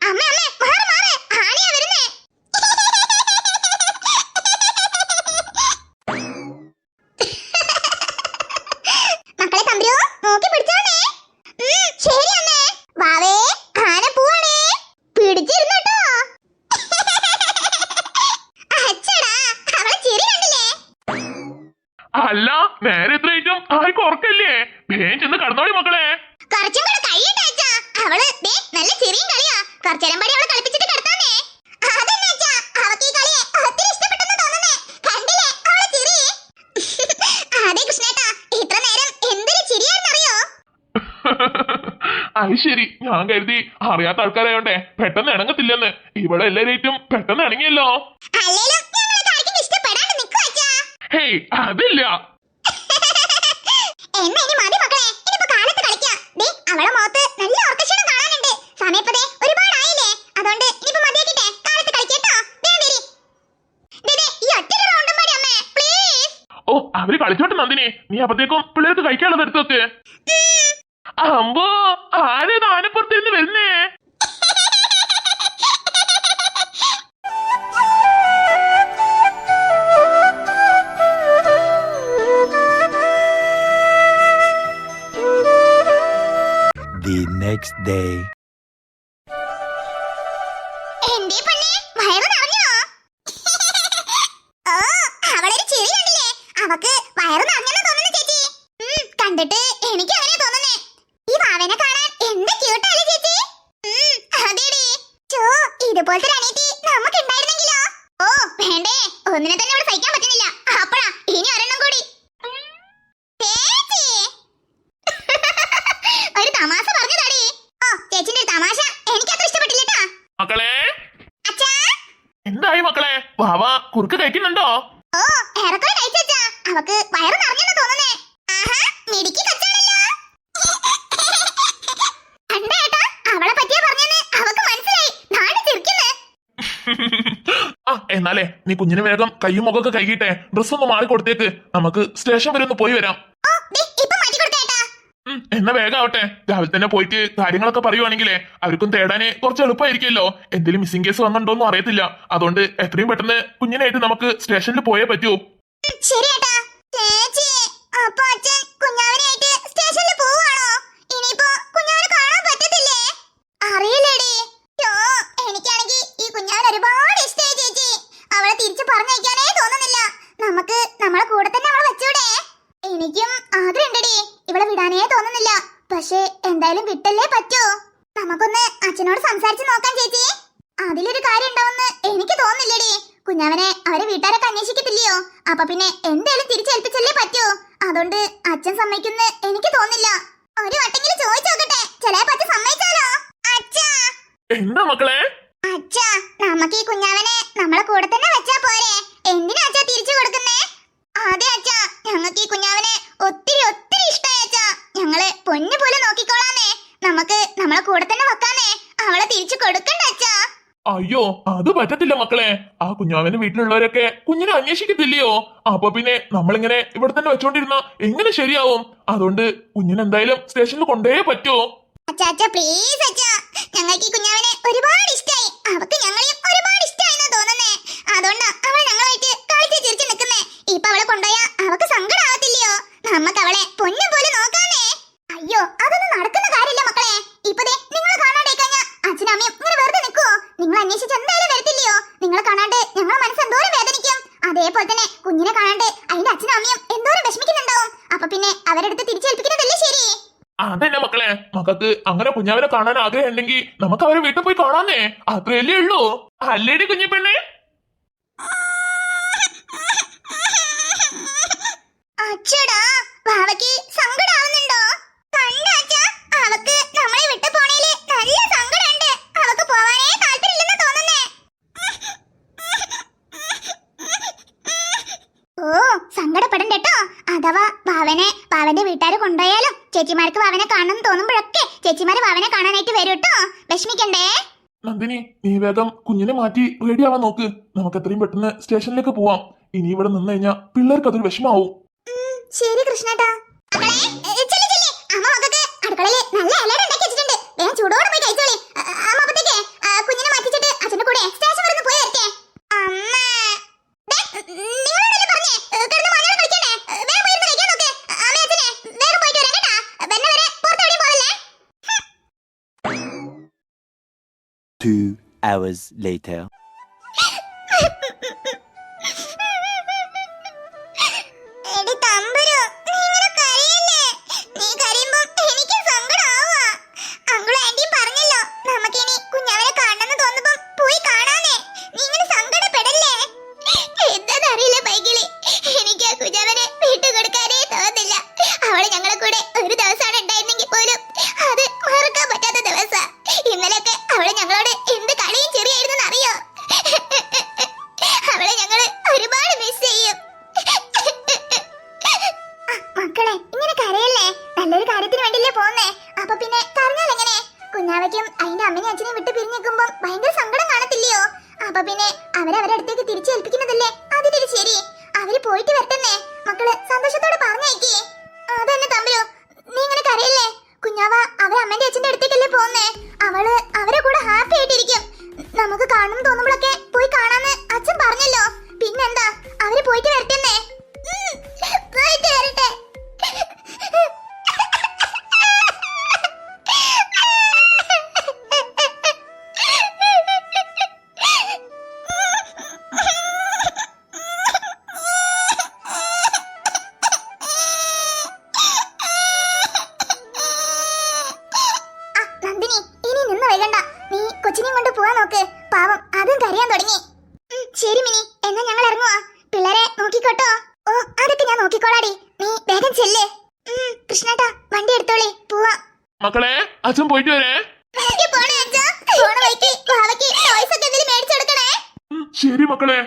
അമ്മ അമ്മ മാറ് മാറ്. ആനയാ വരുന്നേ. മക്കളെ തമ്പ്രു നോക്കി പിടിച്ചോണേ. ശരി അമ്മേ. വാവേ ആന പോവാണേ. പിടിച്ചിരുന്നോട്ടോ. അച്ചടാ അവളെ ചിരി കണ്ടില്ലേ? അല്ല നേരെ ഇത്രയും ആർക്കും ഉറക്കല്ലേ വേഗം ചെന്ന് കടന്നോളി മക്കളെ കുറച്ചും കൂടെ കഴിയട്ടെ അച്ഛാ അവൾ ദേ നല്ല ചെറിയും കളിയാ പടി അവളെ കളിപ്പിച്ചിട്ട് കിടത്താന്നേ. അതന്നെ അച്ഛാ. അവക്ക് ഈ കളിയെ ഒത്തിരി ഇഷ്ടപ്പെട്ടെന്ന് തോന്നുന്നേ. കണ്ടില്ലേ? അവളെ ചിരി അതെ കൃഷ്ണേട്ടാ. ഇത്ര നേരം എന്തൊരു ചിരിയാണെന്നറിയോ? അത് ശരി. ഞാൻ കരുതി അറിയാത്ത ആൾക്കാരായോണ്ടേ പെട്ടെന്ന് ഇണങ്ങത്തില്ലെന്ന്. ഇവിടെ എല്ലാരേറ്റും പെട്ടെന്ന് ഇണങ്ങിയല്ലോ. അല്ലേലും ഞങ്ങളൊക്കെ ആർക്കും ഇഷ്ടപ്പെടാണ്ട് നിൽക്കും അച്ഛാ. ഹേയ് അതില്ല. എന്നാ ഇനി മതി മക്കളെ. ഇനിയിപ്പോ കാലത്ത് കളിക്കാം. ദേ അവളെ മുഖത്ത് നല്ല ഓർക്കക്ഷണം കാണാനുണ്ട് സമയപ്പതേ ഒരുപാടായില്ലേ അതുകൊണ്ട് ഇനിയിപ്പോ മതിയാക്കിട്ടെ കാലത്ത് കളിക്കട്ടോ ദേ വരി ദേ ദേ ഈ ഒറ്റ റൗണ്ടും പാടി അമ്മേ പ്ലീസ് ഓ അവർ കളിച്ചോട്ടെ നന്ദിനി. നീ അപ്പത്തേക്കും പിള്ളേർക്ക് കഴിക്കാനുള്ളത് എടുത്തു വെക്ക് അമ്പോ ആരേത് ആനപ്പുറത്തിരുന്ന് വരുന്നേ? The next day. നമുക്ക് ഉണ്ടായിരുന്നെങ്കിലോ ഓ വേണ്ടേ. ഒന്നിനെ തന്നെ ഇവിടെ സഹിക്കാൻ പറ്റുന്നില്ല. അപ്പഴാ ഇനി ഒരെണ്ണം കൂടി. ഒരു തമാശ പറഞ്ഞതാടി. ഓ ചേച്ചിന്റെ തമാശ എനിക്ക് ഇഷ്ടപ്പെട്ടില്ലട്ടാ. മക്കളെ? എന്തായി മക്കളെ? വാവ കുറുക്ക് കഴിക്കുന്നുണ്ടോ? ഓ ഏറെക്കുറെ കഴിച്ചാ അവക്ക് വയറ് നിറഞ്ഞെന്ന് തോന്നുന്നേ. ആഹാ മിടിക്ക് കൊച്ചാണല്ലോ കണ്ടോ ഏട്ടാ അവളെ പറ്റിയാ പറഞ്ഞെന്ന് അവക്ക് മനസ്സിലായി നാട് ചിരിക്കുന്നേ ആ എന്നാലേ നീ കുഞ്ഞിന് വേഗം കയ്യും മുഖമൊക്കെ കഴുകിട്ടെ ഡ്രസ് ഒന്ന് മാറി കൊടുത്തേക്ക്. നമുക്ക് സ്റ്റേഷൻ വരെ ഒന്ന് പോയി വരാം. എന്നാ വേഗം ആവട്ടെ. രാവിലെ തന്നെ പോയിട്ട് കാര്യങ്ങളൊക്കെ പറയുവാണെങ്കിലേ അവർക്കും തേടാന് കുറച്ച് എളുപ്പമായിരിക്കുമല്ലോ. എന്തെങ്കിലും മിസ്സിംഗ് കേസ് വന്നിട്ടുണ്ടോന്നും അറിയത്തില്ല. അതുകൊണ്ട് എത്രയും പെട്ടെന്ന് കുഞ്ഞിനായിട്ട് നമുക്ക് സ്റ്റേഷനിൽ പോയേ പറ്റൂ. ശരി ചേച്ചി അപ്പൊ അച്ഛൻ കുഞ്ഞാവനായിട്ട് സ്റ്റേഷനിൽ പോവാണോ ഇനിയിപ്പോ കുഞ്ഞാവനെ കാണാൻ പറ്റത്തില്ലേ അറിയില്ലേടി യോ എനിക്കാണെങ്കിൽ ഈ കുഞ്ഞാവൻ ഒരുപാട് ഇഷ്ടമായി ചേച്ചി അവളെ തിരിച്ചു പറഞ്ഞയക്കാനേ തോന്നുന്നില്ല നമുക്ക് നമ്മളെ കൂടെ തന്നെ അവളെ വെച്ചൂടെ എനിക്കും ആഗ്രഹമുണ്ടടി. ഇവിടെ വിടാനേ തോന്നുന്നില്ല. പക്ഷേ എന്തായാലും വിട്ടല്ലേ പറ്റൂ. നമുക്കൊന്ന് അച്ഛനോട് സംസാരിച്ച് നോക്കാം ചേച്ചി. അതിലൊരു കാര്യം ഉണ്ടാവുമെന്ന് എനിക്ക് തോന്നുന്നില്ലടി. കുഞ്ഞാവനെ അവരെ വീട്ടുകാരൊക്കെ അന്വേഷിക്കത്തില്ലയോ? അപ്പൊ പിന്നെ എന്തായാലും തിരിച്ചേൽപ്പിച്ചല്ലേ പറ്റൂ? അതുകൊണ്ട് അച്ഛൻ സമ്മതിക്കുന്ന എനിക്ക് തോന്നില്ല ഒരു വട്ടെങ്കിലും ചോദിച്ചു നോക്കട്ടെ. ചില അച്ഛൻ സമ്മതിച്ചാലോ? അച്ഛാ. എന്താ മക്കളെ? അച്ഛാ നമുക്ക് ഈ കുഞ്ഞാവനെ നമ്മളെ കൂടെ തന്നെ വെച്ചാ പോരെ. എന്തിനാ അച്ഛാ തിരിച്ചു കൊടുക്കുന്നേ അതെ അച്ഛാ ഞങ്ങൾക്ക് ഈ കുഞ്ഞാവനെ ഒത്തിരി ഒത്തിരി ഇഷ്ടമായി അച്ഛാ ഞങ്ങൾ പൊന്നു പോലെ നോക്കിക്കോളാന്നേ നമുക്ക് നമ്മളെ കൂടെ തന്നെ വെക്കാന്നേ അവളെ തിരിച്ചു കൊടുക്കണ്ട അച്ഛാ അയ്യോ അത് പറ്റത്തില്ല മക്കളെ. ആ കുഞ്ഞാവന്റെ വീട്ടിലുള്ളവരൊക്കെ കുഞ്ഞിനെ അന്വേഷിക്കത്തില്ലയോ? അപ്പൊ പിന്നെ നമ്മളിങ്ങനെ ഇവിടെ തന്നെ വെച്ചോണ്ടിരുന്ന എങ്ങനെ ശരിയാവും? അതുകൊണ്ട് കുഞ്ഞിനെ എന്തായാലും സ്റ്റേഷനിൽ കൊണ്ടേ പറ്റുമോ പ്ലീസ് ഞങ്ങൾക്ക് ഈ കുഞ്ഞാവനെ ഒരുപാട് ഇഷ്ടായി. അവക്ക് ഞങ്ങളെയും ഒരുപാട് ഇഷ്ടായെന്നാ തോന്നുന്നേ അതുകൊണ്ടാ അവൾ ഞങ്ങളുമായിട്ട് കളിച്ച് ചിരിച്ച് നിൽക്കുന്നേ ഇപ്പൊ അവളെ കൊണ്ടുപോയാ അവക്ക് സങ്കടാവത്തില്ലയോ നമുക്ക് അവളെ പൊന്നും പോലെ നോക്കാന്നേ അയ്യോ അതൊന്നും നടക്കുന്ന കാര്യമില്ല മക്കളെ ഇപ്പൊ ദേ നിങ്ങളെ കാണാണ്ടേ കഴിഞ്ഞാ അച്ഛനും അമ്മയും ഇങ്ങനെ വെറുതെ നിൽക്കുവോ നിങ്ങൾ അന്വേഷിച്ച് എന്തായാലും വരത്തില്ലയോ? നിങ്ങളെ കാണാണ്ട് ഞങ്ങളെ മനസ്സ് എന്തോരം വേദനിക്കും. അതേപോലെ തന്നെ കുഞ്ഞിനെ കാണാണ്ട് അതിന്റെ അച്ഛനും അമ്മയും എന്തോരം വിഷമിക്കുന്നുണ്ടാവും. അപ്പൊ പിന്നെ അവരെടുത്ത് തിരിച്ചേൽപ്പിക്കുന്നതല്ലേ ശരി? അതന്നെ മക്കളെ. മക്കൾക്ക് അങ്ങനെ കുഞ്ഞാവനെ കാണാൻ ആഗ്രഹം ഉണ്ടെങ്കിൽ നമുക്ക് അവരെ വീട്ടിൽ പോയി കാണാന്നേ. അത്രയല്ലേ ഉള്ളൂ. അല്ലേടി കുഞ്ഞിപ്പെണ്ണെ അച്ചടാ വാവയ്ക്ക് സങ്കടാവുന്നുണ്ടോ കണ്ട അച്ഛാ അവക്ക് നമ്മളെ വിട്ടു പോണേൽ നല്ല സങ്കടമുണ്ട് അവക്ക് പോവാനേ താല്പര്യമില്ലെന്ന് തോന്നുന്നേ ഓ സങ്കടപ്പെടണ്ട കേട്ടോ അഥവാ ഭാവനെ ഭാവന്റെ വീട്ടുകാർ കൊണ്ടുപോയാലും ചേച്ചിമാർക്ക് വവനെ കാണണം തോന്നുമ്പോഴൊക്കെ ചേച്ചിമാര് വവനെ കാണാനായിട്ട് വരും കേട്ടോ വിഷമിക്കണ്ടേ? നന്ദിനി നീ വേഗം കുഞ്ഞിനെ മാറ്റി റെഡി ആവാൻ നോക്ക്. നമുക്ക് എത്രയും പെട്ടെന്ന് സ്റ്റേഷനിലേക്ക് പോവാം. ഇനി ഇവിടെ നിന്ന് കഴിഞ്ഞാൽ പിള്ളേർക്ക് അതൊരു വിഷമാവും. ശരി കൃഷ്ണേട്ടാ. അടുക്കളയിൽ നല്ല Two hours later. ഭയങ്കര സങ്കടം കാണത്തില്ലയോ? അപ്പൊ പിന്നെ അവരവരുടെ അടുത്തേക്ക് തിരിച്ചേൽപ്പിക്കുന്നതല്ലേ? അതിന്റെ ശരി. അവർ പോയിട്ട് വരട്ടെന്നേ. മക്കൾ സന്തോഷത്തോടെ പറഞ്ഞയക്കേ. അതന്നെ തമ്മിലോ നീ ഇങ്ങനെ കരയല്ലേ? കുഞ്ഞാവ അവർ അമ്മന്റെ അച്ഛന്റെ അടുത്തേക്കല്ലേ പോന്നേ അവൾ നിന്ന് വൈകണ്ട. നീ കൊച്ചിനെയും കൊണ്ട് പോവാൻ നോക്ക്. പാവം അതും കരയാൻ തുടങ്ങി. ശരി മിനി. എന്നാ ഞങ്ങൾ ഇറങ്ങുവാ. പിള്ളേരെ നോക്കിക്കോട്ടോ. ഓ അതൊക്കെ ഞാൻ നോക്കിക്കോളാടി. നീ വേഗം ചെല്ലേ. കൃഷ്ണേട്ടാ വണ്ടി എടുത്തോളേ. പോവാ. മക്കളെ അച്ഛൻ പോയിട്ട് വരേ. ശരി മക്കളെ.